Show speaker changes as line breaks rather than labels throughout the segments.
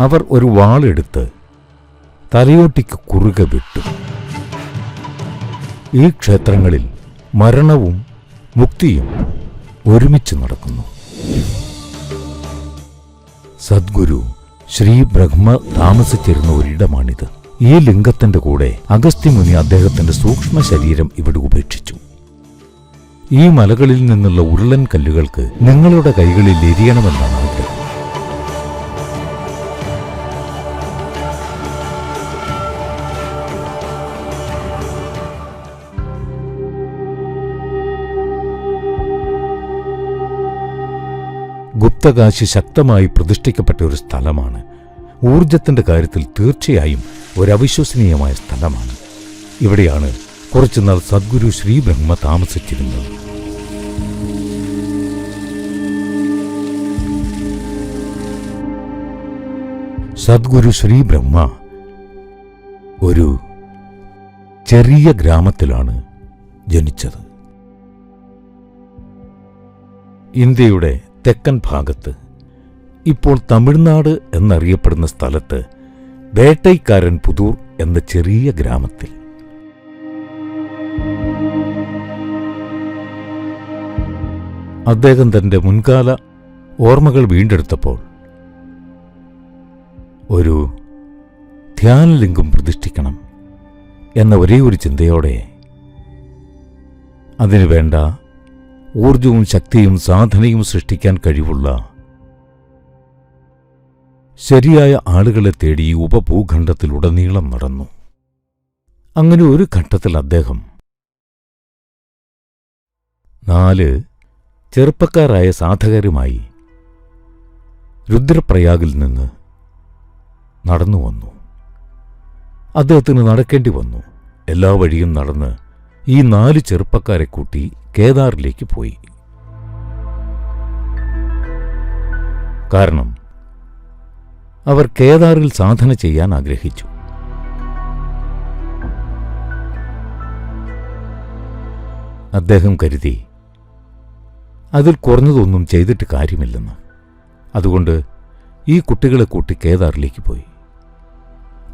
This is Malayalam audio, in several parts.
അവർ ഒരു വാളെടുത്ത് തലയോട്ടിക്ക് കുറുകെ വിട്ടു. ഈ ക്ഷേത്രങ്ങളിൽ മരണവും മുക്തിയും ഒരുമിച്ച് നടക്കുന്നു. സദ്ഗുരു ശ്രീ ബ്രഹ്മ താമസിച്ചിരുന്ന ഒരിടമാണിത്. ഈ ലിംഗത്തിന്റെ കൂടെ അഗസ്ത്യമുനി അദ്ദേഹത്തിന്റെ സൂക്ഷ്മ ശരീരം ഇവിടെ ഉപേക്ഷിച്ചു. ഈ മലകളിൽ നിന്നുള്ള ഉരുളൻ കല്ലുകൾക്ക് നിങ്ങളുടെ കൈകളിൽ എരിയണമെന്നാണ് ആഗ്രഹം. ഗുപ്തകാശി ശക്തമായി പ്രതിഷ്ഠിക്കപ്പെട്ട ഒരു സ്ഥലമാണ്. ഊർജത്തിന്റെ കാര്യത്തിൽ തീർച്ചയായും ഒരവിശ്വസനീയമായ സ്ഥലമാണ്. ഇവിടെയാണ് കുറച്ചുനാൾ സദ്ഗുരു ശ്രീ ബ്രഹ്മ താമസിച്ചിരുന്നത്. സദ്ഗുരു ശ്രീ ബ്രഹ്മ ഒരു ചെറിയ ഗ്രാമത്തിലാണ് ജനിച്ചത്. ഇന്ത്യയുടെ തെക്കൻ ഭാഗത്ത്. ഇപ്പോൾ തമിഴ്നാട് എന്നറിയപ്പെടുന്ന സ്ഥലത്ത് വേട്ടൈക്കാരൻ പുതൂർ എന്ന ചെറിയ ഗ്രാമത്തിൽ. അദ്ദേഹം തന്റെ മുൻകാല ഓർമ്മകൾ വീണ്ടെടുത്തപ്പോൾ ഒരു ധ്യാനലിംഗം പ്രതിഷ്ഠിക്കണം എന്ന ഒരേ ഒരു ചിന്തയോടെ അതിനു വേണ്ട ഊർജവും ശക്തിയും സാധനയും സൃഷ്ടിക്കാൻ കഴിവുള്ള ശരിയായ ആളുകളെ തേടി ഉപഭൂഖണ്ഡത്തിലുടനീളം നടന്നു. അങ്ങനെ ഒരു ഘട്ടത്തിൽ അദ്ദേഹം നാല് ചെറുപ്പക്കാരായ സാധകരുമായി രുദ്രപ്രയാഗിൽ നിന്ന് നടന്നു വന്നു. അദ്ദേഹത്തിന് നടക്കേണ്ടി വന്നു. എല്ലാ വഴിയും നടന്ന് ഈ നാല് ചെറുപ്പക്കാരെ കൂട്ടി കേദാറിലേക്ക് പോയി. കാരണം അവർ കേദാറിൽ സാധന ചെയ്യാൻ ആഗ്രഹിച്ചു. അദ്ദേഹം കരുതി അതിൽ കുറഞ്ഞതൊന്നും ചെയ്തിട്ട് കാര്യമില്ലെന്ന്. അതുകൊണ്ട് ഈ കുട്ടികളെ കൂട്ടി കേദാറിലേക്ക് പോയി.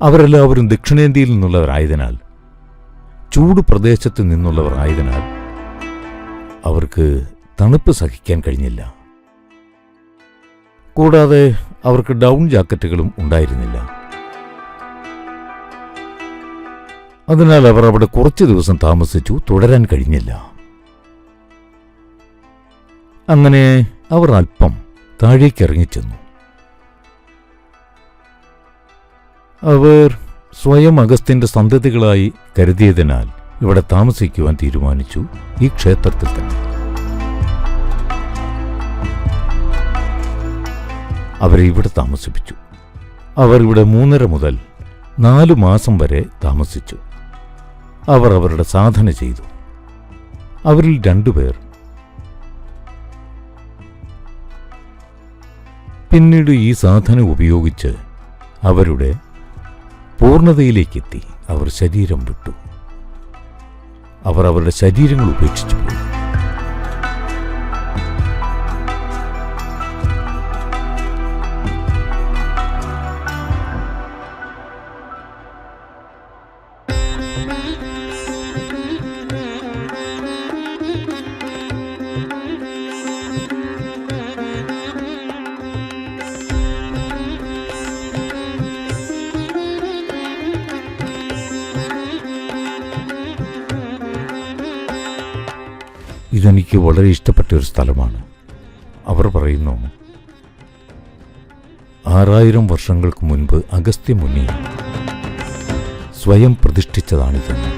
അവരെല്ലാവരും ദക്ഷിണേന്ത്യയിൽ നിന്നുള്ളവരായതിനാൽ ചൂട് പ്രദേശത്ത് നിന്നുള്ളവർ ആയതിനാൽ അവർക്ക് തണുപ്പ് സഹിക്കാൻ കഴിഞ്ഞില്ല. കൂടാതെ അവർക്ക് ഡൗൺ ജാക്കറ്റുകളും ഉണ്ടായിരുന്നില്ല. അതിനാൽ അവർ അവിടെ കുറച്ച് ദിവസം താമസിച്ചു തുടരാൻ കഴിഞ്ഞില്ല. അങ്ങനെ അവർ അല്പം താഴേക്ക് ഇറങ്ങിച്ചെന്നു അവർ സ്വയം അഗസ്ത്യന്റെ സന്തതികളായി കരുതിയതിനാൽ ഇവിടെ താമസിക്കുവാൻ തീരുമാനിച്ചു ഈ ക്ഷേത്രത്തിൽ തന്നെ. അവരെ ഇവിടെ താമസിപ്പിച്ചു. അവർ ഇവിടെ മൂന്നര മുതൽ നാലു മാസം വരെ താമസിച്ചു. അവർ അവരുടെ സാധന ചെയ്തു. അവരിൽ രണ്ടുപേർ പിന്നീട് ഈ സാധന ഉപയോഗിച്ച് അവരുടെ പൂർണതയിലേക്കെത്തി. അവർ ശരീരം വിട്ടു. അവർ അവരുടെ ശരീരങ്ങൾ ഉപേക്ഷിച്ചു പോയി ഇതെനിക്ക് വളരെ ഇഷ്ടപ്പെട്ട ഒരു സ്ഥലമാണ്. അവർ പറയുന്നു ആറായിരം വർഷങ്ങൾക്ക് മുൻപ് അഗസ്ത്യ മുനി സ്വയം പ്രതിഷ്ഠിച്ചതാണിതെന്ന്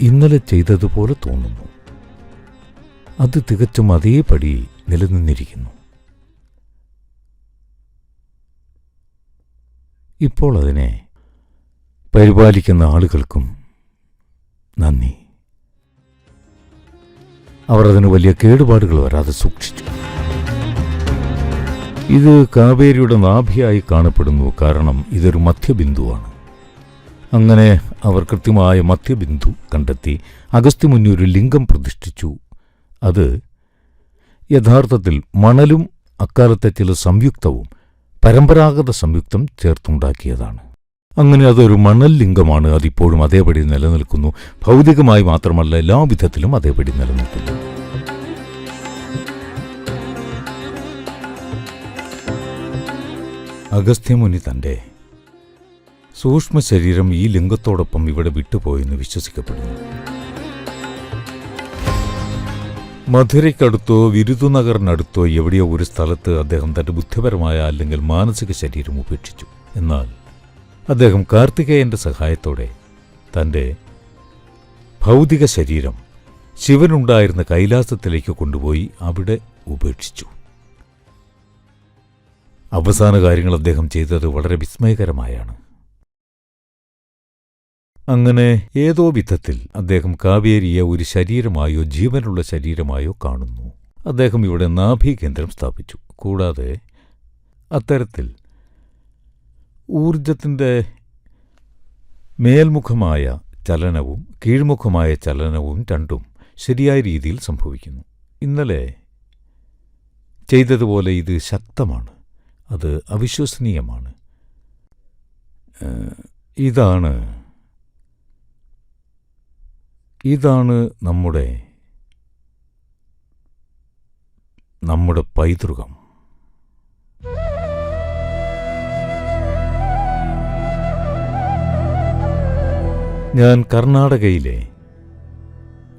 ഇന്നലെ ചെയ്തതുപോലെ തോന്നുന്നു. അത് തികച്ചും അതേപടി നിലനിന്നിരിക്കുന്നു. ഇപ്പോൾ അതിനെ പരിപാലിക്കുന്ന ആളുകൾക്കും നന്ദി. അവർ അതിന് വലിയ കേടുപാടുകൾ വരാതെ സൂക്ഷിച്ചു. ഇത് കാവേരിയുടെ നാഭിയായി കാണപ്പെടുന്നു. കാരണം ഇതൊരു മധ്യബിന്ദുവാണ്. അങ്ങനെ അവർ കൃത്യമായ മധ്യബിന്ദു കണ്ടെത്തി അഗസ്ത്യമുനി ഒരു ലിംഗം പ്രതിഷ്ഠിച്ചു. അത് യഥാർത്ഥത്തിൽ മണലും അക്കാലത്തെ ചില സംയുക്തവും പരമ്പരാഗത സംയുക്തം ചേർത്തുണ്ടാക്കിയതാണ്. അങ്ങനെ അതൊരു മണൽ ലിംഗമാണ് അതിപ്പോഴും അതേപടി നിലനിൽക്കുന്നു. ഭൗതികമായി മാത്രമല്ല എല്ലാവിധത്തിലും അതേപടി നിലനിൽക്കുന്നു. അഗസ്ത്യമുനി തന്റെ സൂക്ഷ്മ ശരീരം ഈ ലിംഗത്തോടൊപ്പം ഇവിടെ വിട്ടുപോയെന്ന് വിശ്വസിക്കപ്പെടുന്നു. മധുരയ്ക്കടുത്തോ വിരുദുനഗറിനടുത്തോ എവിടെയോ ഒരു സ്ഥലത്ത് അദ്ദേഹം തന്റെ ബുദ്ധിപരമായ അല്ലെങ്കിൽ മാനസിക ശരീരം ഉപേക്ഷിച്ചു. എന്നാൽ അദ്ദേഹം കാർത്തികേയന്റെ സഹായത്തോടെ തന്റെ ഭൗതിക ശരീരം ശിവനുണ്ടായിരുന്ന കൈലാസത്തിലേക്ക് കൊണ്ടുപോയി അവിടെ ഉപേക്ഷിച്ചു. അവസാന കാര്യങ്ങൾ അദ്ദേഹം ചെയ്തത് വളരെ വിസ്മയകരമായാണ്. അങ്ങനെ ഏതോ വിധത്തിൽ അദ്ദേഹം കാവേരിയെ ഒരു ശരീരമായോ ജീവനുള്ള ശരീരമായോ കാണുന്നു. അദ്ദേഹം ഇവിടെ നാഭീകേന്ദ്രം സ്ഥാപിച്ചു. കൂടാതെ അത്തരത്തിൽ ഊർജത്തിന്റെ മേൽമുഖമായ ചലനവും കീഴ്മുഖമായ ചലനവും രണ്ടും ശരിയായ രീതിയിൽ സംഭവിക്കുന്നു. ഇന്നലെ ചെയ്തതുപോലെ ഇത് ശക്തമാണ്. അത് അവിശ്വസനീയമാണ്. ഇതാണ് ഇതാണ് നമ്മുടെ നമ്മുടെ പൈതൃകം. ഞാൻ കർണാടകയിലെ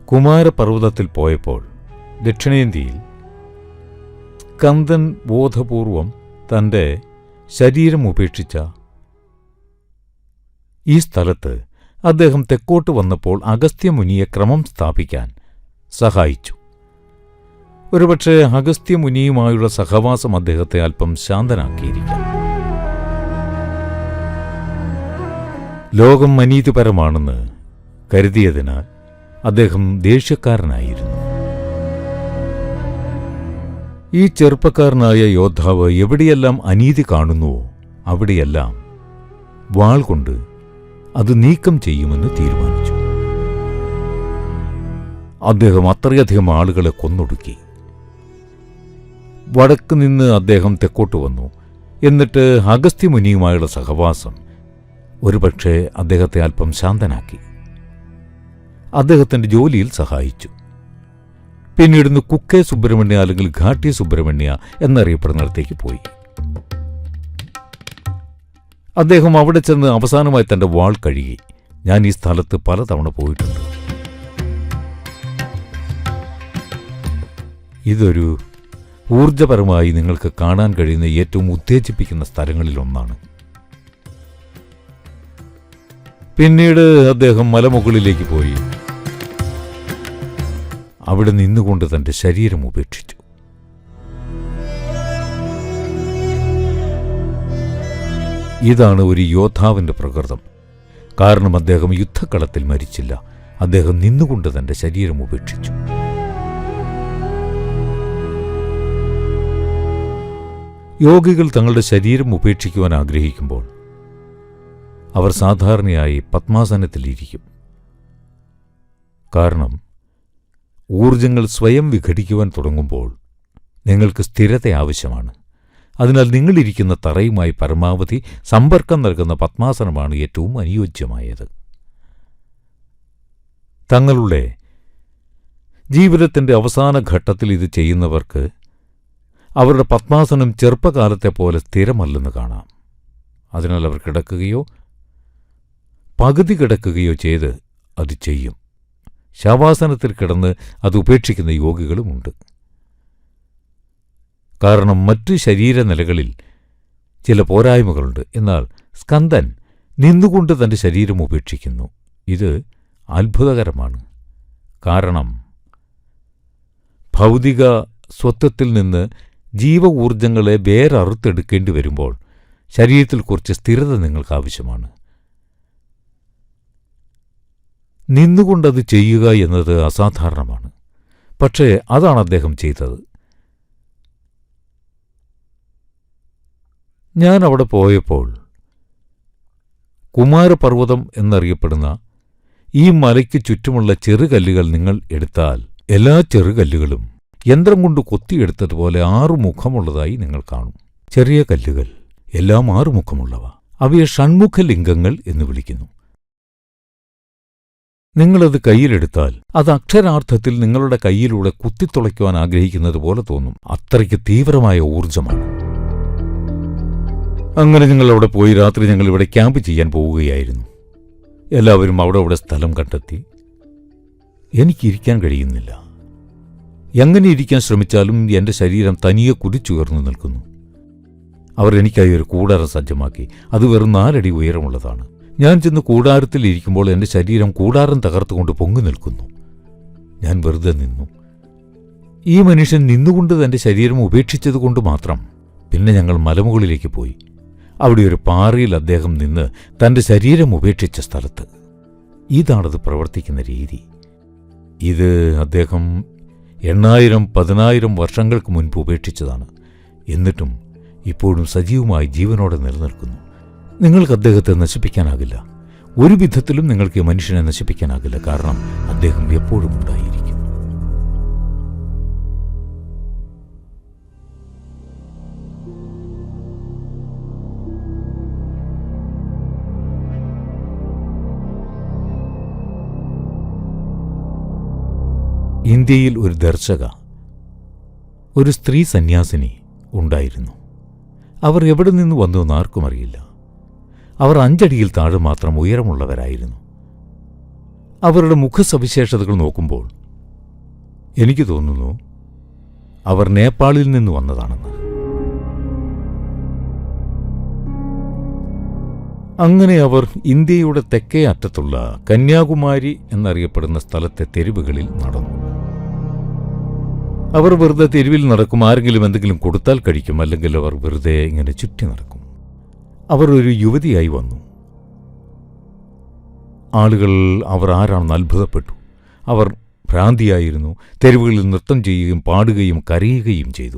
കുമാരപർവതത്തിൽ പോയപ്പോൾ ദക്ഷിണേന്ത്യയിൽ സ്കന്ദൻ ബോധപൂർവം തന്റെ ശരീരം ഉപേക്ഷിച്ച ഈ സ്ഥലത്ത് അദ്ദേഹം തെക്കോട്ട് വന്നപ്പോൾ അഗസ്ത്യമുനിയെ ക്രമം സ്ഥാപിക്കാൻ സഹായിച്ചു. ഒരുപക്ഷെ അഗസ്ത്യമുനിയുമായുള്ള സഹവാസം അദ്ദേഹത്തെ അല്പം ശാന്തനാക്കിയിരിക്കാം. ലോകം അനീതിപരമാണെന്ന് കരുതിയതിനാൽ അദ്ദേഹം ദേഷ്യക്കാരനായിരുന്നു. ഈ ചെറുപ്പക്കാരനായ യോദ്ധാവ് എവിടെയെല്ലാം അനീതി കാണുന്നുവോ അവിടെയെല്ലാം വാൾ കൊണ്ട് അത് നീക്കം ചെയ്യുമെന്ന് തീരുമാനിച്ചു. അദ്ദേഹം അത്രയധികം ആളുകളെ കൊന്നൊടുക്കി. വടക്ക് നിന്ന് അദ്ദേഹം തെക്കോട്ട് വന്നു. എന്നിട്ട് അഗസ്ത്യമുനിയുമായുള്ള സഹവാസം ഒരുപക്ഷെ അദ്ദേഹത്തെ അല്പം ശാന്തനാക്കി. അദ്ദേഹത്തിന്റെ ജോലിയിൽ സഹായിച്ചു. പിന്നീട് കുക്കെ സുബ്രഹ്മണ്യ അല്ലെങ്കിൽ ഘാട്ടി സുബ്രഹ്മണ്യ എന്നറിയപ്പെടുന്നിടത്തേക്ക് പോയി. അദ്ദേഹം അവിടെ ചെന്ന് അവസാനമായി തന്റെ വാൾ കഴുകി. ഞാൻ ഈ സ്ഥലത്ത് പലതവണ പോയിട്ടുണ്ട്. ഇതൊരു ഊർജപരമായി നിങ്ങൾക്ക് കാണാൻ കഴിയുന്ന ഏറ്റവും ഉത്തേജിപ്പിക്കുന്ന സ്ഥലങ്ങളിലൊന്നാണ്. പിന്നീട് അദ്ദേഹം മലമുകളിലേക്ക് പോയി. അവിടെ നിന്നുകൊണ്ട് തന്റെ ശരീരം ഉപേക്ഷിച്ചു. ഇതാണ് ഒരു യോദ്ധാവിന്റെ പ്രകൃതം. കാരണം അദ്ദേഹം യുദ്ധക്കളത്തിൽ മരിച്ചില്ല. അദ്ദേഹം നിന്നുകൊണ്ട് തന്റെ ശരീരം ഉപേക്ഷിച്ചു. യോഗികൾ തങ്ങളുടെ ശരീരം ഉപേക്ഷിക്കുവാൻ ആഗ്രഹിക്കുമ്പോൾ അവർ സാധാരണയായി പത്മാസനത്തിലിരിക്കും. കാരണം ഊർജങ്ങൾ സ്വയം വിഘടിക്കുവാൻ തുടങ്ങുമ്പോൾ നിങ്ങൾക്ക് സ്ഥിരത ആവശ്യമാണ്. അതിനാൽ നിങ്ങളിരിക്കുന്ന തറയുമായി പരമാവധി സമ്പർക്കം നൽകുന്ന പത്മാസനമാണ് ഏറ്റവും അനുയോജ്യമായത്. തങ്ങളുടെ ജീവിതത്തിന്റെ അവസാന ഘട്ടത്തിൽ ഇത് ചെയ്യുന്നവർക്ക് അവരുടെ പത്മാസനം ചെറുപ്പകാലത്തെ പോലെ സ്ഥിരമല്ലെന്ന് കാണാം. അതിനാൽ അവർ കിടക്കുകയോ പകുതി കിടക്കുകയോ ചെയ്ത് അത് ചെയ്യും. ശവാസനത്തിൽ കിടന്ന് അത് ഉപേക്ഷിക്കുന്ന യോഗികളുമുണ്ട് കാരണം മറ്റു ശരീരനിലകളിൽ ചില പോരായ്മകളുണ്ട്. എന്നാൽ സ്കന്ദൻ നിന്നുകൊണ്ട് തന്റെ ശരീരം ഉപേക്ഷിക്കുന്നു. ഇത് അത്ഭുതകരമാണ്. കാരണം ഭൗതിക സ്വത്വത്തിൽ നിന്ന് ജീവ ഊർജങ്ങളെ വേററുത്തെടുക്കേണ്ടി വരുമ്പോൾ ശരീരത്തിൽ കുറച്ച് സ്ഥിരത നിങ്ങൾക്ക് ആവശ്യമാണ്. നിന്നുകൊണ്ടത് ചെയ്യുക എന്നത് അസാധാരണമാണ്. പക്ഷേ അതാണ് അദ്ദേഹം ചെയ്തത്. ഞാൻ അവിടെ പോയപ്പോൾ കുമാരപർവതം എന്നറിയപ്പെടുന്ന ഈ മലയ്ക്ക് ചുറ്റുമുള്ള ചെറുകല്ലുകൾ നിങ്ങൾ എടുത്താൽ എല്ലാ ചെറുകല്ലുകളും യന്ത്രം കൊണ്ട് കൊത്തിയെടുത്തതുപോലെ ആറു മുഖമുള്ളതായി നിങ്ങൾ കാണും. ചെറിയ കല്ലുകൾ എല്ലാം ആറുമുഖമുള്ളവ. അവയെ ഷൺമുഖ ലിംഗങ്ങൾ എന്ന് വിളിക്കുന്നു. നിങ്ങളത് കയ്യിലെടുത്താൽ അത് അക്ഷരാർത്ഥത്തിൽ നിങ്ങളുടെ കയ്യിലൂടെ കുത്തിത്തുളയ്ക്കുവാൻ ആഗ്രഹിക്കുന്നത് പോലെ തോന്നും. അത്രയ്ക്ക് തീവ്രമായ ഊർജമാണ് അങ്ങനെ ഞങ്ങൾ അവിടെ പോയി രാത്രി ഞങ്ങൾ ഇവിടെ ക്യാമ്പ് ചെയ്യാൻ പോവുകയായിരുന്നു. എല്ലാവരും അവിടെ അവിടെ സ്ഥലം കണ്ടെത്തി. എനിക്കിരിക്കാൻ കഴിയുന്നില്ല. എങ്ങനെ ഇരിക്കാൻ ശ്രമിച്ചാലും എന്റെ ശരീരം തനിയെ കുതിച്ചുയർന്നു നിൽക്കുന്നു. അവർ എനിക്കായി ഒരു കൂടാരം സജ്ജമാക്കി. അത് വെറും നാലടി ഉയരമുള്ളതാണ്. ഞാൻ ചെന്ന് കൂടാരത്തിൽ ഇരിക്കുമ്പോൾ എന്റെ ശരീരം കൂടാരം തകർത്തുകൊണ്ട് പൊങ്ങി നിൽക്കുന്നു. ഞാൻ വെറുതെ നിന്നു. ഈ മനുഷ്യൻ നിന്നുകൊണ്ട് തന്റെ ശരീരം ഉപേക്ഷിച്ചതുകൊണ്ട് മാത്രം പിന്നെ ഞങ്ങൾ മലമുകളിലേക്ക് പോയി. അവിടെ ഒരു പാറയിൽ അദ്ദേഹം നിന്ന് തന്റെ ശരീരം ഉപേക്ഷിച്ച സ്ഥലത്ത്. ഇതാണത് പ്രവർത്തിക്കുന്ന രീതി. ഇത് അദ്ദേഹം എണ്ണായിരം പതിനായിരം വർഷങ്ങൾക്ക് മുൻപ് ഉപേക്ഷിച്ചതാണ്. എന്നിട്ടും ഇപ്പോഴും സജീവമായി ജീവനോടെ നിലനിൽക്കുന്നു. നിങ്ങൾക്ക് അദ്ദേഹത്തെ നശിപ്പിക്കാനാകില്ല. ഒരു വിധത്തിലും നിങ്ങൾക്ക് മനുഷ്യനെ നശിപ്പിക്കാനാകില്ല. കാരണം അദ്ദേഹം എപ്പോഴും ഉണ്ടായിരിക്കും. ഇന്ത്യയിൽ ഒരു ദർശക ഒരു സ്ത്രീ സന്യാസിനി ഉണ്ടായിരുന്നു. അവർ എവിടെ നിന്ന് വന്നു എന്ന് ആർക്കും അറിയില്ല. അവർ അഞ്ചടിയിൽ താഴെ മാത്രം ഉയരമുള്ളവരായിരുന്നു. അവരുടെ മുഖസവിശേഷതകൾ നോക്കുമ്പോൾ എനിക്ക് തോന്നുന്നു അവർ നേപ്പാളിൽ നിന്ന് വന്നതാണെന്ന്. അങ്ങനെ അവർ ഇന്ത്യയുടെ തെക്കേ അറ്റത്തുള്ള കന്യാകുമാരി എന്നറിയപ്പെടുന്ന സ്ഥലത്തെ തെരുവുകളിൽ നടന്നു. അവർ വെറുതെ തെരുവിൽ നടക്കും ആരെങ്കിലും എന്തെങ്കിലും കൊടുത്താൽ കഴിക്കും അല്ലെങ്കിൽ അവർ വെറുതെ ഇങ്ങനെ ചുറ്റി നടക്കും. അവർ ഒരു യുവതിയായി വന്നു. ആളുകൾ അവർ ആരാണെന്ന് അത്ഭുതപ്പെട്ടു. അവർ ഭ്രാന്തിയായിരുന്നു തെരുവുകളിൽ നൃത്തം ചെയ്യുകയും പാടുകയും കരയുകയും ചെയ്തു.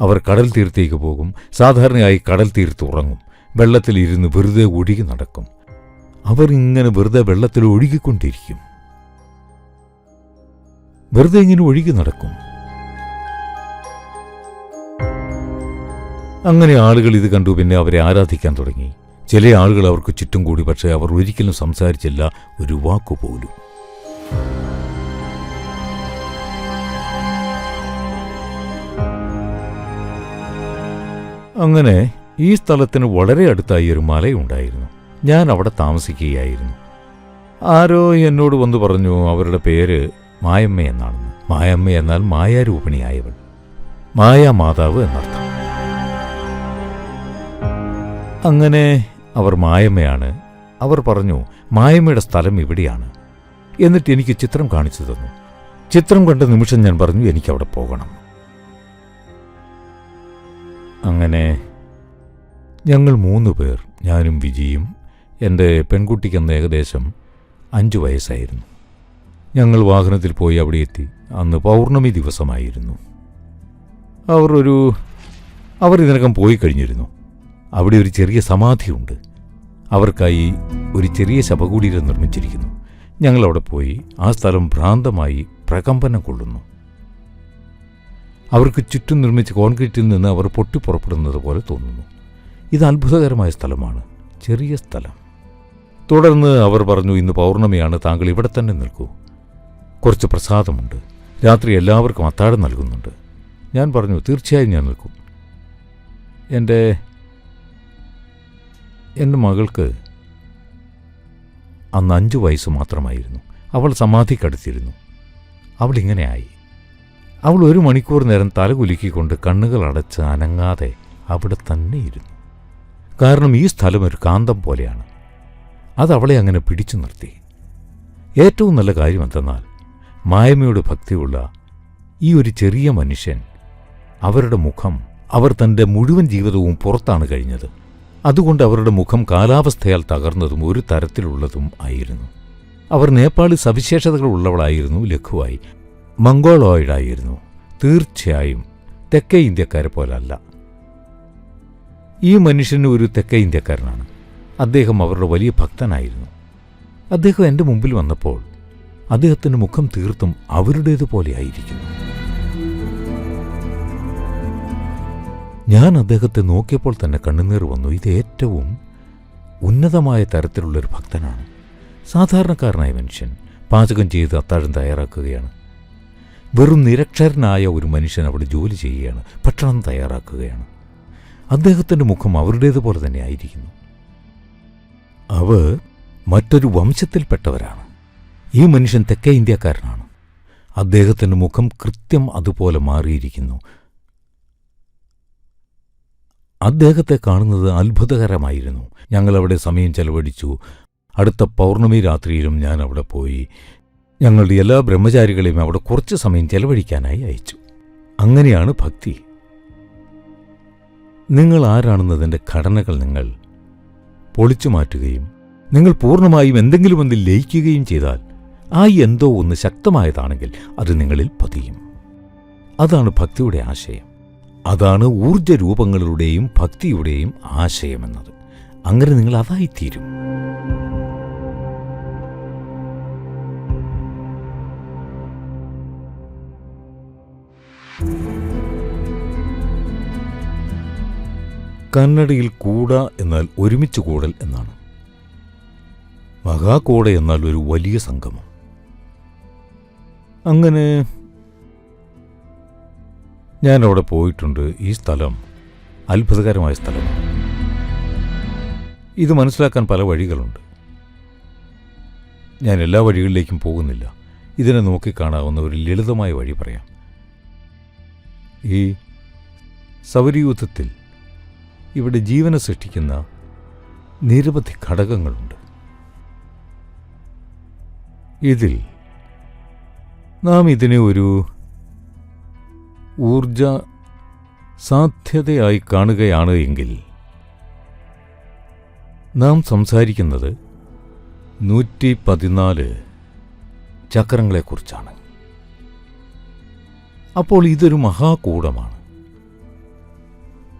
അവർ കടൽ തീരത്തേക്ക് പോകും സാധാരണയായി കടൽ തീരത്ത് ഉറങ്ങും വെള്ളത്തിൽ ഇരുന്ന് വെറുതെ ഒഴുകി നടക്കും. അവർ ഇങ്ങനെ വെറുതെ വെള്ളത്തിൽ ഒഴുകിക്കൊണ്ടിരിക്കും. വെറുതെ ഇങ്ങനെ ഒഴുകി നടക്കും. അങ്ങനെ ആളുകൾ ഇത് കണ്ടു പിന്നെ അവരെ ആരാധിക്കാൻ തുടങ്ങി. ചില ആളുകൾ അവർക്ക് ചുറ്റും കൂടി പക്ഷേ അവർ ഒരിക്കലും സംസാരിച്ചില്ല ഒരു വാക്കുപോലും അങ്ങനെ ഈ സ്ഥലത്തിന് വളരെ അടുത്തായി ഒരു മലയുണ്ടായിരുന്നു. ഞാൻ അവിടെ താമസിക്കുകയായിരുന്നു. ആരോ എന്നോട് വന്നു പറഞ്ഞു അവരുടെ പേര് മായമ്മ എന്നാണെന്ന്. മായമ്മ എന്നാൽ മായാരൂപിണിയായവൾ. മായാമാതാവ് എന്നർത്ഥം. അങ്ങനെ അവർ മായമ്മയാണ്. അവർ പറഞ്ഞു മായമ്മയുടെ സ്ഥലം ഇവിടെയാണ്. എന്നിട്ട് എനിക്ക് ചിത്രം കാണിച്ചു തന്നു. ചിത്രം കണ്ട നിമിഷം ഞാൻ പറഞ്ഞു എനിക്കവിടെ പോകണം. അങ്ങനെ ഞങ്ങൾ മൂന്ന് പേർ ഞാനും വിജിയും എന്റെ പെൺകുട്ടിക്കെന്ന് ഏകദേശം അഞ്ചു വയസ്സായിരുന്നു. ഞങ്ങൾ വാഹനത്തിൽ പോയി അവിടെ എത്തി. അന്ന് പൗർണമി ദിവസമായിരുന്നു. അവർ ഒരു അവർ ഇതിനകം പോയി കഴിഞ്ഞിരുന്നു. അവിടെ ഒരു ചെറിയ സമാധിയുണ്ട്. അവർക്കായി ഒരു ചെറിയ ശവകുടീരം നിർമ്മിച്ചിരിക്കുന്നു. ഞങ്ങളവിടെ പോയി ആ സ്ഥലം ഭ്രാന്തമായി പ്രകമ്പനം കൊള്ളുന്നു. അവർക്ക് ചുറ്റും നിർമ്മിച്ച കോൺക്രീറ്റിൽ നിന്ന് അവർ പൊട്ടിപ്പുറപ്പെടുന്നത് പോലെ തോന്നുന്നു. ഇത് അത്ഭുതകരമായ സ്ഥലമാണ്. ചെറിയ സ്ഥലം. തുടർന്ന് അവർ പറഞ്ഞു ഇന്ന് പൗർണമിയാണ് താങ്കൾ ഇവിടെ തന്നെ നിൽക്കൂ. കുറച്ച് പ്രസാദമുണ്ട്. രാത്രി എല്ലാവർക്കും അത്താഴം നൽകുന്നുണ്ട്. ഞാൻ പറഞ്ഞു തീർച്ചയായും ഞാൻ നിൽക്കും. എന്റെ എന്റെ മകൾക്ക് അന്ന് അഞ്ചു വയസ്സ് മാത്രമായിരുന്നു. അവൾ സമാധിക്കടുത്തിരുന്നു അവൾ ഇങ്ങനെയായി അവൾ ഒരു മണിക്കൂർ നേരം തലകുലുക്കിക്കൊണ്ട് കണ്ണുകൾ അടച്ച് അനങ്ങാതെ അവിടെ തന്നെ ഇരുന്നു. കാരണം ഈ സ്ഥലം ഒരു കാന്തം പോലെയാണ്. അത് അവളെ അങ്ങനെ പിടിച്ചു നിർത്തി. ഏറ്റവും നല്ല കാര്യം എന്തെന്നാൽ മായമയോട് ഭക്തിയുള്ള ഈ ഒരു ചെറിയ മനുഷ്യൻ അവരുടെ മുഖം അവർ തന്റെ മുഴുവൻ ജീവിതവും പുറത്താണ് കഴിഞ്ഞത്. അതുകൊണ്ട് അവരുടെ മുഖം കാലാവസ്ഥയാൽ തകർന്നതും ഒരു തരത്തിലുള്ളതും ആയിരുന്നു. അവർ നേപ്പാളി സവിശേഷതകൾ ഉള്ളവളായിരുന്നു ലഘുവായി. മംഗോളോയിഡായിരുന്നു. തീർച്ചയായും തെക്കേ ഇന്ത്യക്കാരെ പോലല്ല. ഈ മനുഷ്യന് ഒരു തെക്കേ ഇന്ത്യക്കാരനാണ്. അദ്ദേഹം അവരുടെ വലിയ ഭക്തനായിരുന്നു. അദ്ദേഹം എന്റെ മുമ്പിൽ വന്നപ്പോൾ അദ്ദേഹത്തിന്റെ മുഖം തീർത്തും അവരുടേതുപോലെ ഞാൻ അദ്ദേഹത്തെ നോക്കിയപ്പോൾ തന്നെ കണ്ണുനീർ വന്നു. ഇത് ഏറ്റവും ഉന്നതമായ തരത്തിലുള്ളൊരു ഭക്തനാണ്. സാധാരണക്കാരനായ മനുഷ്യൻ. പാചകം ചെയ്ത് അത്താഴം തയ്യാറാക്കുകയാണ്. വെറും നിരക്ഷരനായ ഒരു മനുഷ്യൻ അവിടെ ജോലി ചെയ്യുകയാണ്. ഭക്ഷണം തയ്യാറാക്കുകയാണ്. അദ്ദേഹത്തിന്റെ മുഖം അവരുടേതുപോലെ തന്നെ ആയിരിക്കുന്നു. അവർ മറ്റൊരു വംശത്തിൽപ്പെട്ടവരാണ്. ഈ മനുഷ്യൻ തെക്കേ ഇന്ത്യക്കാരനാണ്. അദ്ദേഹത്തിന്റെ മുഖം കൃത്യം അതുപോലെ മാറിയിരിക്കുന്നു. അദ്ദേഹത്തെ കാണുന്നത് അത്ഭുതകരമായിരുന്നു. ഞങ്ങളവിടെ സമയം ചെലവഴിച്ചു. അടുത്ത പൗർണമി രാത്രിയിലും ഞാൻ അവിടെ പോയി. ഞങ്ങളുടെ എല്ലാ ബ്രഹ്മചാരികളെയും അവിടെ കുറച്ച് സമയം ചെലവഴിക്കാനായി അയച്ചു. അങ്ങനെയാണ് ഭക്തി. നിങ്ങൾ ആരാണെന്നതിന്റെ ഘടനകൾ നിങ്ങൾ പൊളിച്ചു മാറ്റുകയും നിങ്ങൾ പൂർണമായും എന്തെങ്കിലും ഒന്ന് ലയിക്കുകയും ചെയ്താൽ ആ എന്തോ ഒന്ന് ശക്തമായതാണെങ്കിൽ അത് നിങ്ങളിൽ പതിയും. അതാണ് ഭക്തിയുടെ ആശയം. അതാണ് ഊർജ രൂപങ്ങളുടെയും ഭക്തിയുടെയും ആശയമെന്നത്. അങ്ങനെ നിങ്ങൾ അതായിത്തീരും. കന്നഡയിൽ കൂട എന്നാൽ ഒരുമിച്ച് കൂടൽ എന്നാണ്. മഹാകൂട എന്നാൽ ഒരു വലിയ സംഗമം. അങ്ങനെ ഞാൻ അവിടെ പോയിട്ടുണ്ട് ഈ സ്ഥലം അത്ഭുതകരമായ സ്ഥലമാണ് ഇത് മനസ്സിലാക്കാൻ പല വഴികളുണ്ട്. ഞാൻ എല്ലാ വഴികളിലേക്കും പോകുന്നില്ല. ഇതിനെ നോക്കിക്കാണാവുന്ന ഒരു ലളിതമായ വഴി പറയാം. ഈ സൗരയൂഥത്തിൽ ഇവിടെ ജീവനെ സൃഷ്ടിക്കുന്ന നിരവധി ഘടകങ്ങളുണ്ട്. ഇതിൽ നാം ഇതിനെ ഒരു ഊർജ സാധ്യതയായി കാണുകയാണ് എങ്കിൽ നാം സംസാരിക്കുന്നത് നൂറ്റി പതിനാല് ചക്രങ്ങളെക്കുറിച്ചാണ്. അപ്പോൾ ഇതൊരു മഹാകൂടമാണ്.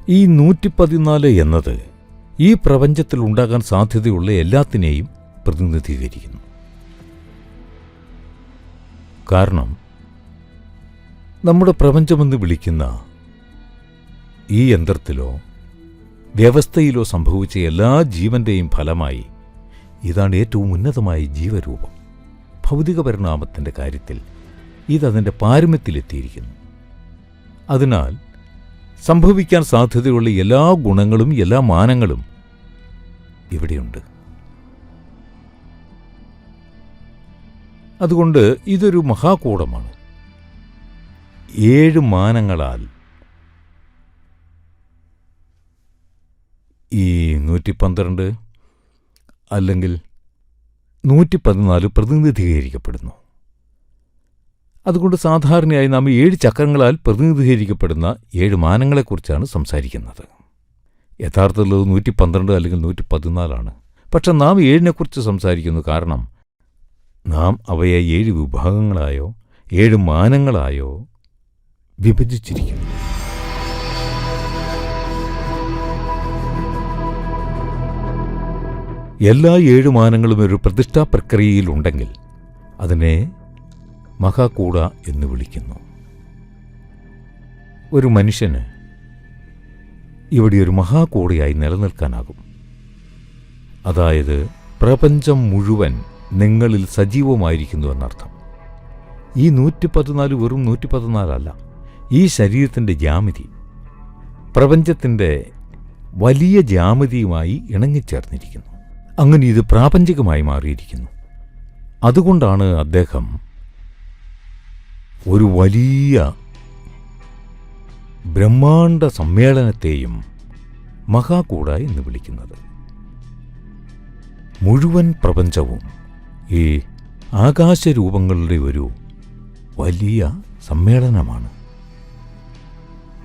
ഈ നൂറ്റി പതിനാല് എന്നത് ഈ പ്രപഞ്ചത്തിൽ ഉണ്ടാകാൻ സാധ്യതയുള്ള എല്ലാത്തിനെയും പ്രതിനിധീകരിക്കുന്നു. കാരണം നമ്മുടെ പ്രപഞ്ചമെന്ന് വിളിക്കുന്ന ഈ യന്ത്രത്തിലോ വ്യവസ്ഥയിലോ സംഭവിച്ച എല്ലാ ജീവന്റെയും ഫലമായി ഇതാണ് ഏറ്റവും ഉന്നതമായ ജീവരൂപം. ഭൗതിക പരിണാമത്തിന്റെ കാര്യത്തിൽ ഇതതിന്റെ പാരമ്യത്തിലെത്തിയിരിക്കുന്നു. അതിനാൽ സംഭവിക്കാൻ സാധ്യതയുള്ള എല്ലാ ഗുണങ്ങളും എല്ലാ മാനങ്ങളും ഇവിടെയുണ്ട്. അതുകൊണ്ട് ഇതൊരു മഹാകൂടമാണ്. ഏഴ് മാനങ്ങളാൽ ഈ നൂറ്റി പന്ത്രണ്ട് അല്ലെങ്കിൽ നൂറ്റി പതിനാല് പ്രതിനിധീകരിക്കപ്പെടുന്നു. അതുകൊണ്ട് സാധാരണയായി നാം ഏഴ് ചക്രങ്ങളാൽ പ്രതിനിധീകരിക്കപ്പെടുന്ന ഏഴ് മാനങ്ങളെക്കുറിച്ചാണ് സംസാരിക്കുന്നത്. യഥാർത്ഥത്തിൽ നൂറ്റി പന്ത്രണ്ട് അല്ലെങ്കിൽ നൂറ്റി പതിനാലാണ് പക്ഷെ നാം ഏഴിനെക്കുറിച്ച് സംസാരിക്കുന്നു കാരണം നാം അവയെ ഏഴ് വിഭാഗങ്ങളായോ ഏഴ് മാനങ്ങളായോ വിഭജിച്ചിരിക്കുന്നു. എല്ലാ ഏഴ് മാനങ്ങളും ഒരു പ്രതിഷ്ഠാ പ്രക്രിയയിലുണ്ടെങ്കിൽ അതിനെ മഹാകൂട എന്ന് വിളിക്കുന്നു. ഒരു മനുഷ്യന് ഇവിടെ ഒരു മഹാകൂടയായി നിലനിൽക്കാനാകും. അതായത് പ്രപഞ്ചം മുഴുവൻ നിങ്ങളിൽ സജീവമായിരിക്കുന്നു എന്നർത്ഥം. ഈ നൂറ്റി പതിനാല് വെറും നൂറ്റി പതിനാലല്ല ഈ ശരീരത്തിന്റെ ജാമിതി പ്രപഞ്ചത്തിന്റെ വലിയ ജാമിതിയുമായി ഇണങ്ങിച്ചേർന്നിരിക്കുന്നു. അങ്ങനെ ഇത് പ്രാപഞ്ചികമായി മാറിയിരിക്കുന്നു. അതുകൊണ്ടാണ് അദ്ദേഹം ഒരു വലിയ ബ്രഹ്മാണ്ട സമ്മേളനത്തെയും മഹാകൂട എന്ന് വിളിക്കുന്നത്. മുഴുവൻ പ്രപഞ്ചവും ഈ ആകാശരൂപങ്ങളുടെ ഒരു വലിയ സമ്മേളനമാണ്.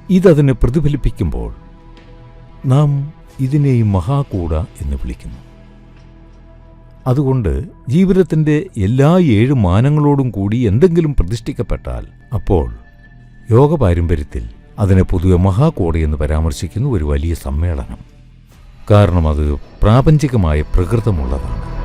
ഇതതിനെ പ്രതിഫലിപ്പിക്കുമ്പോൾ നാം ഇതിനെ മഹാകൂട എന്ന് വിളിക്കുന്നു. അതുകൊണ്ട് ജീവിതത്തിന്റെ എല്ലാ ഏഴ് മാനങ്ങളോടും കൂടി എന്തെങ്കിലും പ്രതിഷ്ഠിക്കപ്പെട്ടാൽ അപ്പോൾ യോഗ പാരമ്പര്യത്തിൽ അതിനെ പൊതുവെ മഹാകോടയെന്ന് പരാമർശിക്കുന്നു ഒരു വലിയ സമ്മേളനം. കാരണം അത് പ്രാപഞ്ചികമായ പ്രകൃതമുള്ളതാണ്.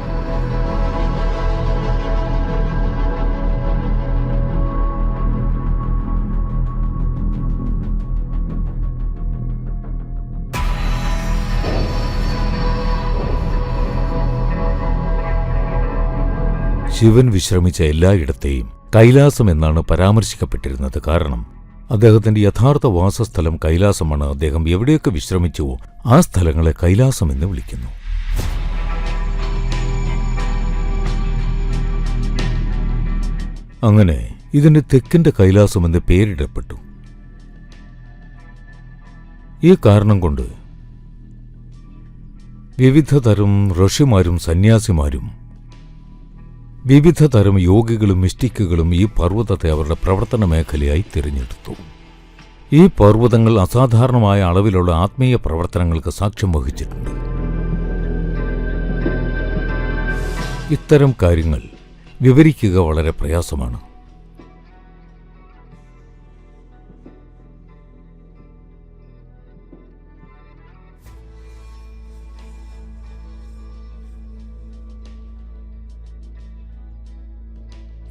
ശിവൻ വിശ്രമിച്ച എല്ലായിടത്തെയും കൈലാസം എന്നാണ് പരാമർശിക്കപ്പെട്ടിരുന്നത് കാരണം അദ്ദേഹത്തിന്റെ യഥാർത്ഥ വാസസ്ഥലം കൈലാസമാണ്. അദ്ദേഹം എവിടെയൊക്കെ വിശ്രമിച്ചുവോ ആ സ്ഥലങ്ങളെ കൈലാസം എന്ന് വിളിക്കുന്നു. അങ്ങനെ ഇതിന് തെക്കിന്റെ കൈലാസം എന്ന് പേരിടപ്പെട്ടു. ഈ കാരണം കൊണ്ട് വിവിധ തരം ഋഷിമാരും സന്യാസിമാരും വിവിധ തരം യോഗികളും മിസ്റ്റിക്കുകളും ഈ പർവതത്തെ അവരുടെ പ്രവർത്തന മേഖലയായി തിരഞ്ഞെടുത്തു. ഈ പർവതങ്ങൾ അസാധാരണമായ അളവിലുള്ള ആത്മീയ പ്രവർത്തനങ്ങൾക്ക് സാക്ഷ്യം വഹിച്ചിട്ടുണ്ട്. ഇത്തരം കാര്യങ്ങൾ വിവരിക്കുക വളരെ പ്രയാസമാണ്.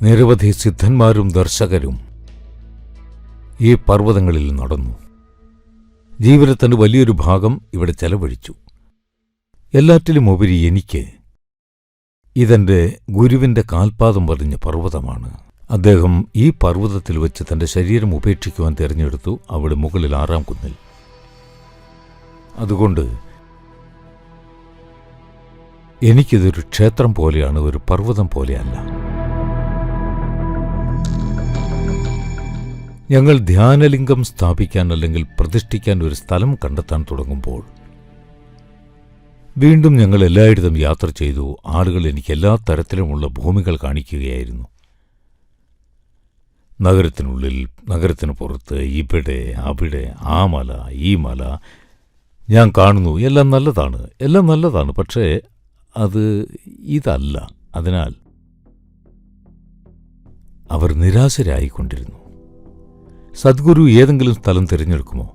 നിരവധി സിദ്ധന്മാരും ദർശകരും ഈ പർവതങ്ങളിൽ നടന്നു. ജീവിതത്തിന്റെ വലിയൊരു ഭാഗം ഇവിടെ ചെലവഴിച്ചു. എല്ലാറ്റിലും ഉപരി എനിക്ക് ഇതെന്റെ ഗുരുവിന്റെ കാൽപാദം പതിഞ്ഞ പർവതമാണ്. അദ്ദേഹം ഈ പർവതത്തിൽ വെച്ച് തന്റെ ശരീരം ഉപേക്ഷിക്കുവാൻ തിരഞ്ഞെടുത്തു അവിടെ മുകളിൽ ആറാം കുന്നിൽ. അതുകൊണ്ട് എനിക്കിതൊരു ക്ഷേത്രം പോലെയാണ് ഒരു പർവതം പോലെയല്ല. ഞങ്ങൾ ധ്യാനലിംഗം സ്ഥാപിക്കാൻ അല്ലെങ്കിൽ പ്രതിഷ്ഠിക്കാൻ ഒരു സ്ഥലം കണ്ടെത്താൻ തുടങ്ങുമ്പോൾ വീണ്ടും ഞങ്ങൾ എല്ലായിടത്തും യാത്ര ചെയ്തു. ആളുകൾ എനിക്ക് എല്ലാ തരത്തിലുമുള്ള ഭൂമികൾ കാണിക്കുകയായിരുന്നു. നഗരത്തിനുള്ളിൽ നഗരത്തിന് പുറത്ത് ഇവിടെ അവിടെ ആ മല ഈ മല ഞാൻ കാണുന്നു. എല്ലാം നല്ലതാണ് എല്ലാം നല്ലതാണ്. പക്ഷേ അത് ഇതല്ല. അതിനാൽ അവർ നിരാശരായിക്കൊണ്ടിരുന്നു. സദ്ഗുരു ഏതെങ്കിലും സ്ഥലം തിരഞ്ഞെടുക്കുമോ?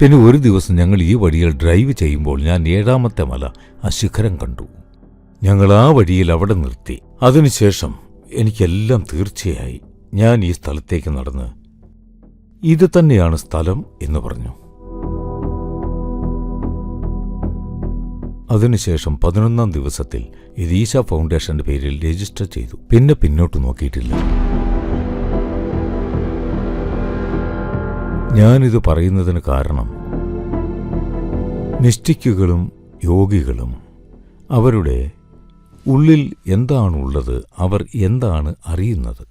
പിന്നെ ഒരു ദിവസം ഞങ്ങൾ ഈ വഴിയിൽ ഡ്രൈവ് ചെയ്യുമ്പോൾ ഞാൻ ഏഴാമത്തെ മല ആ ശിഖരം കണ്ടു. ഞങ്ങൾ ആ വഴിയിൽ അവിടെ നിർത്തി. അതിനുശേഷം എനിക്കെല്ലാം തീർച്ചയായി. ഞാൻ ഈ സ്ഥലത്തേക്ക് നടന്ന് ഇത് തന്നെയാണ് സ്ഥലം എന്ന് പറഞ്ഞു. അതിനുശേഷം പതിനൊന്നാം ദിവസത്തിൽ ഈശ ഫൗണ്ടേഷന്റെ പേരിൽ രജിസ്റ്റർ ചെയ്തു. പിന്നെ പിന്നോട്ട് നോക്കിയിട്ടില്ല. ഞാനിത് പറയുന്നതിന് കാരണം നിഷ്ഠിക്കുകളും യോഗികളും അവരുടെ ഉള്ളിൽ എന്താണുള്ളത് അവർ എന്താണ് അറിയുന്നത്?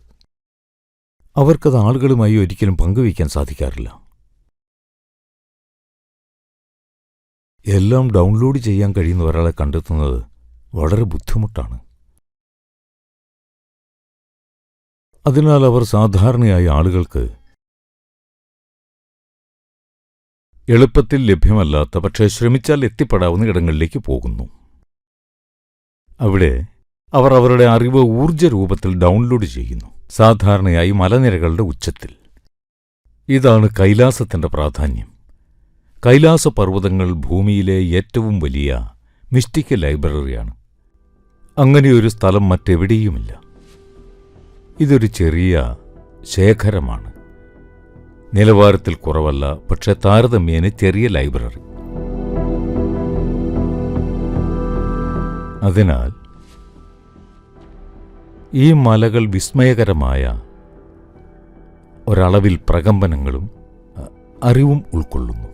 അവർക്കത് ആളുകളുമായി ഒരിക്കലും പങ്കുവയ്ക്കാൻ സാധിക്കാറില്ല. എല്ലാം ഡൗൺലോഡ് ചെയ്യാൻ കഴിയുന്ന ഒരാളെ കണ്ടെത്തുന്നത് വളരെ ബുദ്ധിമുട്ടാണ്. അതിനാൽ അവർ സാധാരണയായി ആളുകൾക്ക് എളുപ്പത്തിൽ ലഭ്യമല്ലാത്ത പക്ഷേ ശ്രമിച്ചാൽ എത്തിപ്പെടാവുന്ന ഇടങ്ങളിലേക്ക് പോകുന്നു. അവിടെ അവർ അവരുടെ അറിവ് ഊർജ രൂപത്തിൽ ഡൗൺലോഡ് ചെയ്യുന്നു. സാധാരണയായി മലനിരകളുടെ ഉച്ചത്തിൽ. ഇതാണ് കൈലാസത്തിന്റെ പ്രാധാന്യം. കൈലാസ പർവതങ്ങൾ ഭൂമിയിലെ ഏറ്റവും വലിയ മിസ്റ്റിക്കൽ ലൈബ്രറിയാണ്. അങ്ങനെയൊരു സ്ഥലം മറ്റെവിടെയുമില്ല. ഇതൊരു ചെറിയ ശേഖരമാണ്. നിലവാരത്തിൽ കുറവല്ല പക്ഷെ താരതമ്യേന ചെറിയ ലൈബ്രറി. അതിനാൽ ഈ മലകൾ വിസ്മയകരമായ ഒരളവിൽ പ്രകമ്പനങ്ങളും അറിവും ഉൾക്കൊള്ളുന്നു.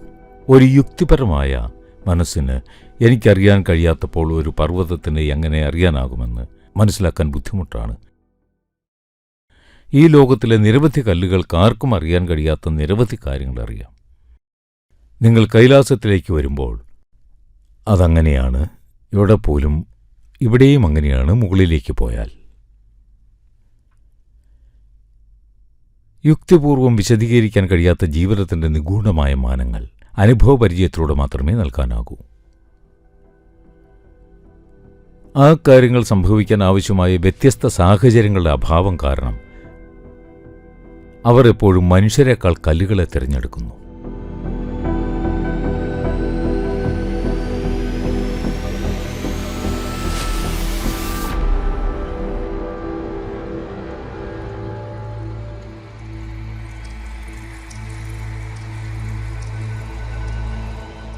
ഒരു യുക്തിപരമായ മനസ്സിന് എനിക്കറിയാൻ കഴിയാത്തപ്പോൾ ഒരു പർവതത്തിന് എങ്ങനെ അറിയാനാകുമെന്ന് മനസ്സിലാക്കാൻ ബുദ്ധിമുട്ടാണ്. ഈ ലോകത്തിലെ നിരവധി കല്ലുകൾക്ക് ആർക്കും അറിയാൻ കഴിയാത്ത നിരവധി കാര്യങ്ങൾ അറിയാം. നിങ്ങൾ കൈലാസത്തിലേക്ക് വരുമ്പോൾ അതങ്ങനെയാണ്. ഇവിടെ പോലും ഇവിടെയും അങ്ങനെയാണ് മുകളിലേക്ക് പോയാൽ. യുക്തിപൂർവം വിശദീകരിക്കാൻ കഴിയാത്ത ജീവിതത്തിന്റെ നിഗൂഢമായ മാനങ്ങൾ അനുഭവപരിചയത്തിലൂടെ മാത്രമേ നൽകാനാകൂ. ആ കാര്യങ്ങൾ സംഭവിക്കാൻ ആവശ്യമായ വ്യത്യസ്ത സാഹചര്യങ്ങളുടെ അഭാവം കാരണം അവർ എപ്പോഴും മനുഷ്യരെക്കാൾ കല്ലുകളെ തിരഞ്ഞെടുക്കുന്നു.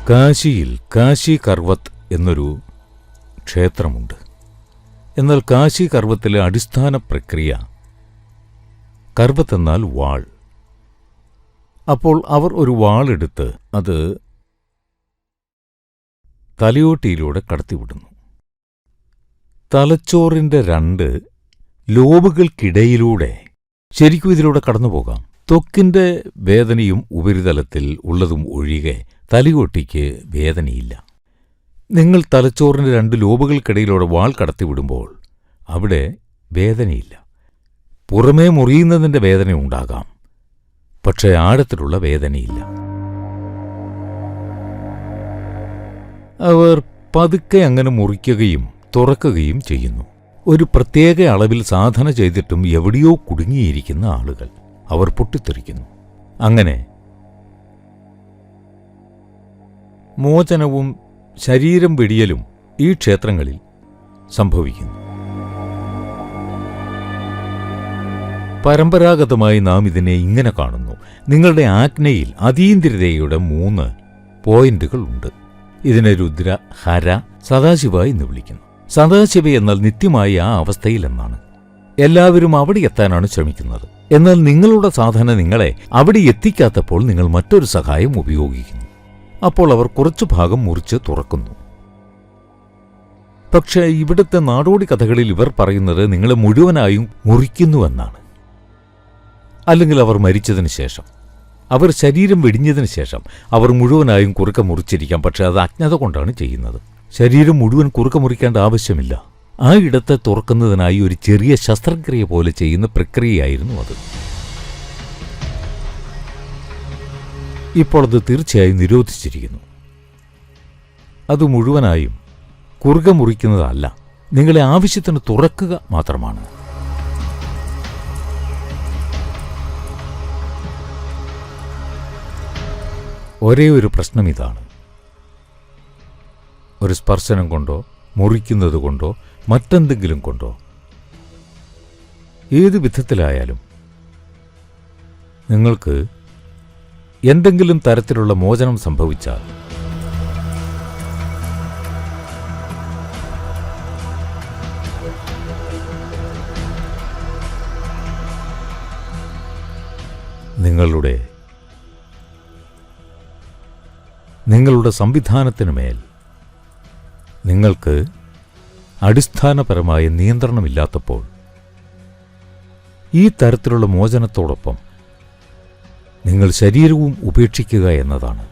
കാശിയിൽ കാശി കർവത്ത് എന്നൊരു ക്ഷേത്രമുണ്ട്. എന്നാൽ കാശി കർവത്തിലെ അടിസ്ഥാന പ്രക്രിയ കർവത്ത് എന്നാൽ വാൾ. അപ്പോൾ അവർ ഒരു വാളെടുത്ത് അത് തലയോട്ടിയിലൂടെ കടത്തിവിടുന്നു. തലച്ചോറിന്റെ രണ്ട് ലോബുകൾക്കിടയിലൂടെ ശരിക്കും ഇതിലൂടെ കടന്നുപോകാം. ത്വക്കിന്റെ വേദനയും ഉപരിതലത്തിൽ ഉള്ളതും ഒഴികെ തലയോട്ടിക്ക് വേദനയില്ല. നിങ്ങൾ തലച്ചോറിന്റെ രണ്ട് ലോബുകൾക്കിടയിലൂടെ വാൾ കടത്തിവിടുമ്പോൾ അവിടെ വേദനയില്ല. പുറമേ മുറിയുന്നതിന്റെ വേദന ഉണ്ടാകാം. പക്ഷേ ആഴത്തിലുള്ള വേദനയില്ല. അവർ പതുക്കെ അങ്ങനെ മുറിക്കുകയും തുറക്കുകയും ചെയ്യുന്നു. ഒരു പ്രത്യേക അളവിൽ സാധന ചെയ്തിട്ടും എവിടെയോ കുടുങ്ങിയിരിക്കുന്ന ആളുകൾ അവർ പൊട്ടിത്തെറിക്കുന്നു. അങ്ങനെ മോചനവും ശരീരം വെടിയലും ഈ ക്ഷേത്രങ്ങളിൽ സംഭവിക്കുന്നു. പരമ്പരാഗതമായി നാം ഇതിനെ ഇങ്ങനെ കാണുന്നു. നിങ്ങളുടെ ആജ്ഞയിൽ അതീന്ദ്രതയുടെ മൂന്ന് പോയിന്റുകൾ ഉണ്ട്. ഇതിനെ രുദ്ര ഹര സദാശിവ എന്ന് വിളിക്കുന്നു. സദാശിവ എന്നാൽ നിത്യമായി ആ അവസ്ഥയിലെന്നാണ് എല്ലാവരും അവിടെ എത്താനാണ് ശ്രമിക്കുന്നത്. എന്നാൽ നിങ്ങളുടെ സാധന നിങ്ങളെ അവിടെ എത്തിക്കാത്തപ്പോൾ നിങ്ങൾ മറ്റൊരു സഹായം ഉപയോഗിക്കുന്നു. അപ്പോൾ അവർ കുറച്ചു ഭാഗം മുറിച്ച് തുറക്കുന്നു. പക്ഷേ ഇവിടുത്തെ നാടോടി കഥകളിൽ ഇവർ പറയുന്നത് നിങ്ങളെ മുഴുവനായും മുറിക്കുന്നുവെന്നാണ് അല്ലെങ്കിൽ അവർ മരിച്ചതിന് ശേഷം. അവർ ശരീരം വെടിഞ്ഞതിന് ശേഷം അവർ മുഴുവനായും കുറുക്ക മുറിച്ചിരിക്കാം. പക്ഷെ അത് അജ്ഞത കൊണ്ടാണ് ചെയ്യുന്നത്. ശരീരം മുഴുവൻ കുറുക്ക മുറിക്കേണ്ട ആവശ്യമില്ല. ആ ഇടത്തെ തുറക്കുന്നതിനായി ഒരു ചെറിയ ശസ്ത്രക്രിയ പോലെ ചെയ്യുന്ന പ്രക്രിയയായിരുന്നു അത്. ഇപ്പോൾ അത് തീർച്ചയായും നിരോധിച്ചിരിക്കുന്നു. അത് മുഴുവനായും കുറുക മുറിക്കുന്നതല്ല. നിങ്ങളെ ആവശ്യത്തിന് തുറക്കുക മാത്രമാണ്. ഒരേ ഒരു പ്രശ്നം ഇതാണ്. ഒരു സ്പർശനം കൊണ്ടോ മുറിക്കുന്നത് കൊണ്ടോ മറ്റെന്തെങ്കിലും കൊണ്ടോ. ഏത് വിധത്തിലായാലും നിങ്ങൾക്ക് എന്തെങ്കിലും തരത്തിലുള്ള മോചനം സംഭവിച്ചാൽ നിങ്ങളുടെ നിങ്ങളുടെ സംവിധാനത്തിനുമേൽ നിങ്ങൾക്ക് അടിസ്ഥാനപരമായ നിയന്ത്രണമില്ലാത്തപ്പോൾ ഈ തരത്തിലുള്ള മോചനത്തോടൊപ്പം നിങ്ങൾ ശരീരവും ഉപേക്ഷിക്കുക എന്നതാണ്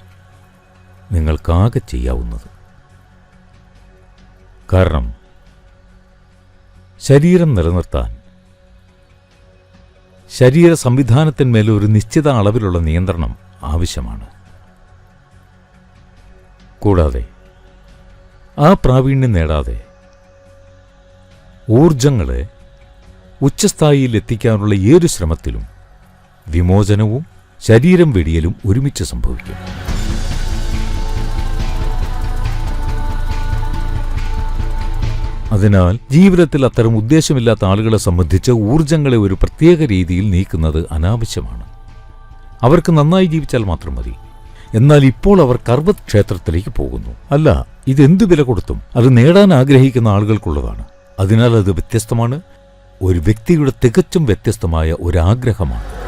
നിങ്ങൾക്കാകെ ചെയ്യാവുന്നത്. കാരണം ശരീരം നിലനിർത്താൻ ശരീര സംവിധാനത്തിന്മേൽ ഒരു നിശ്ചിത അളവിലുള്ള നിയന്ത്രണം ആവശ്യമാണ്. കൂടാതെ ആ പ്രാവീണ്യം നേടാതെ ഊർജങ്ങളെ ഉച്ചസ്ഥായിയിൽ എത്തിക്കാനുള്ള ഏതു ശ്രമത്തിലും വിമോചനവും ശരീരം വെടിയലും ഒരുമിച്ച് സംഭവിക്കും. അതിനാൽ ജീവിതത്തിൽ അത്തരം ഉദ്ദേശമില്ലാത്ത ആളുകളെ സംബന്ധിച്ച് ഊർജങ്ങളെ ഒരു പ്രത്യേക രീതിയിൽ നീക്കുന്നത് അനാവശ്യമാണ്. അവർക്ക് നന്നായി ജീവിച്ചാൽ മാത്രം മതി. എന്നാൽ ഇപ്പോൾ അവർ കർവത് ക്ഷേത്രത്തിലേക്ക് പോകുന്നു. അല്ല ഇതെന്ത് വില കൊടുത്തും അത് നേടാൻ ആഗ്രഹിക്കുന്ന ആളുകൾക്കുള്ളതാണ്. അതിനാൽ അത് വ്യത്യസ്തമാണ്. ഒരു വ്യക്തിയുടെ തികച്ചും വ്യത്യസ്തമായ ഒരാഗ്രഹമാണ്.